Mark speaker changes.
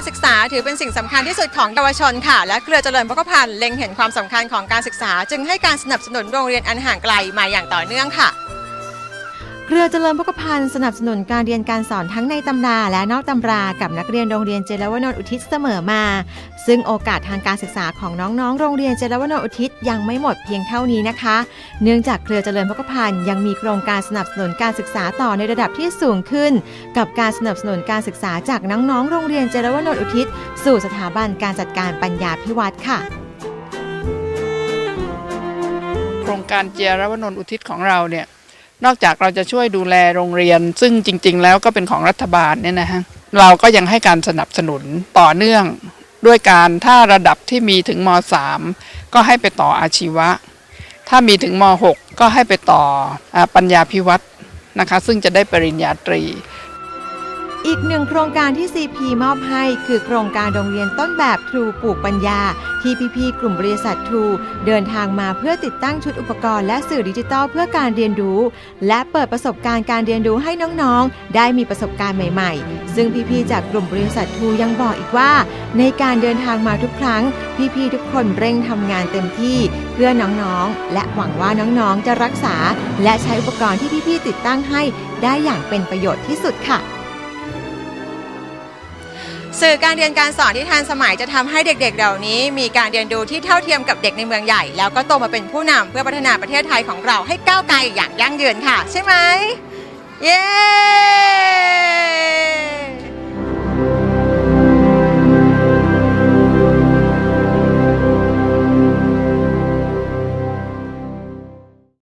Speaker 1: การศึกษาถือเป็นสิ่งสำคัญที่สุดของเยาวชนค่ะ และเครือเจริญพกพันธ์เล็งเห็นความสำคัญของการศึกษา จึงให้การสนับสนุนโรงเรียนอันห่างไกลมาอย่างต่อเนื่องค่ะ เครือเจริญพกพันธ์สนับสนุนการเรียนการสอนทั้งในตำราและนอกตำรากับนักเรียนโรงเรียนเจรวนนท์อุทิศเสมอมา ซึ่งโอกาสทางการศึกษาของน้องๆ โรงเรียนเจรวนนท์อุทิศยังไม่หมดเพียงเท่านี้นะคะ เนื่องจากเครือเจริญพกพันธ์ยังมีโครงการสนับสนุนการศึกษาต่อในระดับที่สูงขึ้น กับการสนับสนุนการศึกษาจากน้องๆ โรงเรียนเจรวนนท์อุทิศ สู่สถาบันการจัดการปัญญาพิวัตรค่ะ
Speaker 2: โครงการเจรวนนท์อุทิศของเราเนี่ย นอกจากเราจะช่วยดูแลโรงเรียน ซึ่งจริง ๆ แล้วก็เป็นของรัฐบาลเนี่ยนะฮะเราก็ยังให้การสนับสนุนต่อเนื่องด้วยการถ้าระดับที่มีถึงม .3 ก็ให้ไปต่ออาชีวะ ถ้ามีถึงม .6 ก็ให้ไปต่ออปัญญาพิวัตรนะคะ ซึ่งจะได้ปริญญาตรี
Speaker 1: อีกหนึ่งโครงการที่ CP มอบให้ คือโครงการโรงเรียนต้นแบบทรูปลูกปัญญา ที่พี่ๆกลุ่มบริษัททรูเดินทางมาเพื่อติดตั้งชุดอุปกรณ์และสื่อดิจิทัลเพื่อการเรียนรู้ และเปิดประสบการณ์การเรียนรู้ให้น้องๆ ได้มีประสบการณ์ใหม่ๆ ซึ่งพี่ๆจากกลุ่มบริษัททรูยังบอกอีกว่า ในการเดินทางมาทุกครั้ง พี่ๆทุกคนเร่งทำงานเต็มที่ เพื่อน้องๆ และหวังว่าน้องๆจะรักษา และใช้อุปกรณ์ที่พี่ๆติดตั้งให้ ได้อย่างเป็นประโยชน์ที่สุดค่ะ สื่อการเรียนการสอนที่ทันสมัยจะทำให้เด็กๆ เหล่านี้ มีการเรียนรู้ที่เท่าเทียมกับเด็กในเมืองใหญ่ แล้วก็โตมาเป็นผู้นำเพื่อพัฒนาประเทศไทยของเราให้ก้าวไกลอย่างยั่งยืนค่ะ ใช่ไหมเย้